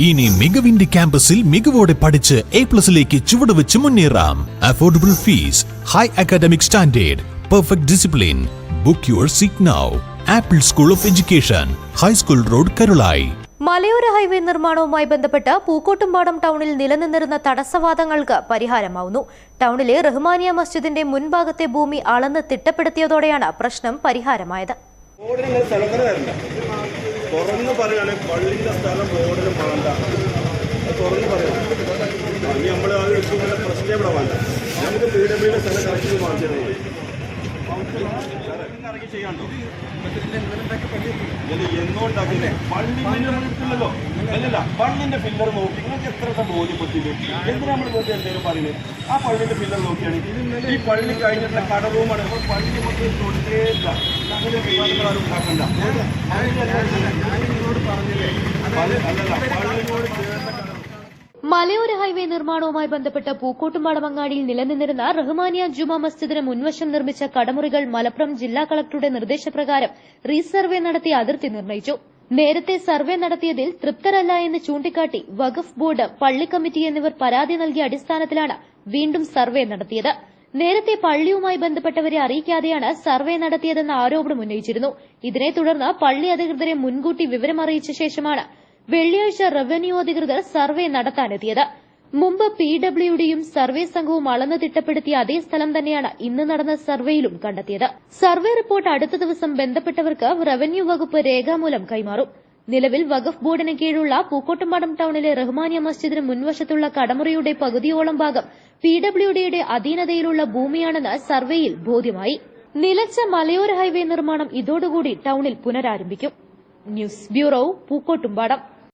ഇനി മികവിന്റെ ക്യാമ്പസിൽ മികവോടെ പഠിച്ച് എ പ്ലസിലേക്ക് ചുവടുവെച്ച് മുന്നേറാം. Affordable fees high academic standard perfect discipline book your seat now apple school of education high school road Karulai മലയോര ഹൈവേ നിർമ്മാണവുമായി ബന്ധപ്പെട്ട് പൂക്കോട്ടുംപാടം ടൗണിൽ നിലനിന്നിരുന്ന തടസ്സവാദങ്ങൾക്ക് പരിഹാരമാവുന്നു. ടൗണിലെ റഹ്മാനിയ മസ്ജിദിന്റെ മുൻഭാഗത്തെ ഭൂമി അളന്ന് തിട്ടപ്പെടുത്തിയതോടെയാണ് പ്രശ്നം പരിഹാരമായത്. തുറന്ന് പറയുകയാണെങ്കിൽ പള്ളിന്റെ സ്ഥലം റോഡിന് വേണ്ട. തുറന്ന് പറയാം ഇനി നമ്മൾ ആ ഒരു പ്രശ്നം ഇവിടെ വേണ്ട. നമുക്ക് പി ഡബ്ല്യുടെ സ്ഥലം കറക്റ്റ് വാങ്ങിച്ചു തരുന്നത് ഇറങ്ങി ചെയ്യാണ്ടോ ഇത് എന്നോ ഉണ്ടാക്കില്ലേ പള്ളി ഫില്ലറില്ലല്ലോ അല്ലല്ല പള്ളിന്റെ ഫില്ലർ നോക്കി. നിങ്ങൾക്ക് എത്ര ബോധ്യപ്പെട്ടില്ല? എന്തിനാ നമ്മൾ വെറുതെ എന്തെങ്കിലും പറയുന്നത് ആ പള്ളിന്റെ ഫില്ലർ നോക്കിയാണ് ഈ പള്ളി കഴിഞ്ഞിട്ടുള്ള കടവുമാണ്. അപ്പോൾ പള്ളി മൊത്തം തൊട്ടേയില്ല അങ്ങനെ ഉണ്ടാക്കണ്ട. ഞാനിതിനോട് പറഞ്ഞില്ലേ? പള്ളി അല്ലല്ല. മലയോര ഹൈവേ നിർമ്മാണവുമായി ബന്ധപ്പെട്ട് പൂക്കോട്ടുംപാടം അങ്ങാടിയിൽ നിലനിന്നിരുന്ന റഹ്മാനിയ ജുമാ മസ്ജിദിന് മുൻവശം നിർമ്മിച്ച കടമുറികൾ മലപ്പുറം ജില്ലാ കളക്ടറുടെ നിർദ്ദേശപ്രകാരം റീസർവേ നടത്തി അതിർത്തി നിർണയിച്ചു. നേരത്തെ സർവേ നടത്തിയതിൽ തൃപ്തരല്ല എന്ന് ചൂണ്ടിക്കാട്ടി വഖഫ് ബോർഡ് പള്ളി കമ്മിറ്റി എന്നിവർ പരാതി നൽകിയ അടിസ്ഥാനത്തിലാണ് വീണ്ടും സർവേ നടത്തിയത്. നേരത്തെ പള്ളിയുമായി ബന്ധപ്പെട്ടവരെ അറിയിക്കാതെയാണ് സർവേ നടത്തിയതെന്ന ആരോപണം ഉന്നയിച്ചിരുന്നു. ഇതിനെ തുടർന്ന് പള്ളി അധികൃതരെ മുൻകൂട്ടി വിവരമറിയിച്ച ശേഷമാണ് വെള്ളിയാഴ്ച റവന്യൂ അധികൃതർ സർവേ നടത്താനെത്തിയത്. മുമ്പ് പി ഡബ്ല്യുഡിയും സർവേ സംഘവും അളന്ന് തിട്ടപ്പെടുത്തിയ അതേ സ്ഥലം തന്നെയാണ് ഇന്ന് നടന്ന സർവേയിലും കണ്ടെത്തിയത്. സർവേ റിപ്പോർട്ട് അടുത്ത ദിവസം ബന്ധപ്പെട്ടവർക്ക് റവന്യൂ വകുപ്പ് രേഖാമൂലം കൈമാറും. നിലവിൽ വഖഫ് ബോർഡിന് കീഴുള്ള പൂക്കോട്ടുംപാടം ടൌണിലെ റഹ്മാനിയ മസ്ജിദിന് മുൻവശത്തുള്ള കടമുറിയുടെ പകുതിയോളം ഭാഗം പി ഡബ്ല്യുഡിയുടെ അധീനതയിലുള്ള ഭൂമിയാണെന്ന് സർവേയിൽ ബോധ്യമായി. നിലച്ച മലയോര ഹൈവേ നിർമ്മാണം ഇതോടുകൂടി ടൌണിൽ പുനരാരംഭിക്കും. News bureau Pookkottumpadam.